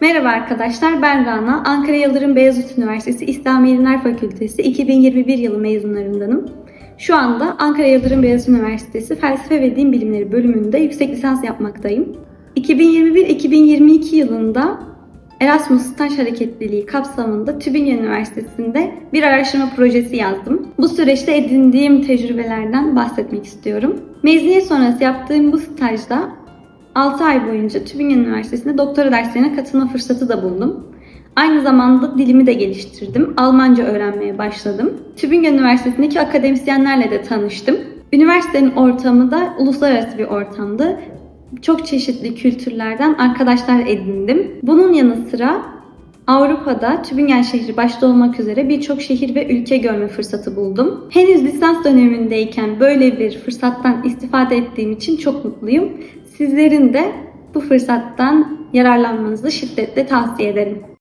Merhaba arkadaşlar, ben Rana. Ankara Yıldırım Beyazıt Üniversitesi İslam Bilimler Fakültesi 2021 yılı mezunlarındanım. Şu anda Ankara Yıldırım Beyazıt Üniversitesi Felsefe ve Din Bilimleri bölümünde yüksek lisans yapmaktayım. 2021-2022 yılında Erasmus Staj Hareketliliği kapsamında Tübingen Üniversitesi'nde bir araştırma projesi yazdım. Bu süreçte edindiğim tecrübelerden bahsetmek istiyorum. Mezuniyet sonrası yaptığım bu stajda 6 ay boyunca Tübingen Üniversitesi'nde doktora derslerine katılma fırsatı da buldum. Aynı zamanda dilimi de geliştirdim. Almanca öğrenmeye başladım. Tübingen Üniversitesi'ndeki akademisyenlerle de tanıştım. Üniversitenin ortamı da uluslararası bir ortamdı. Çok çeşitli kültürlerden arkadaşlar edindim. Bunun yanı sıra Avrupa'da Tübingen şehri başta olmak üzere birçok şehir ve ülke görme fırsatı buldum. Henüz lisans dönemindeyken böyle bir fırsattan istifade ettiğim için çok mutluyum. Sizlerin de bu fırsattan yararlanmanızı şiddetle tavsiye ederim.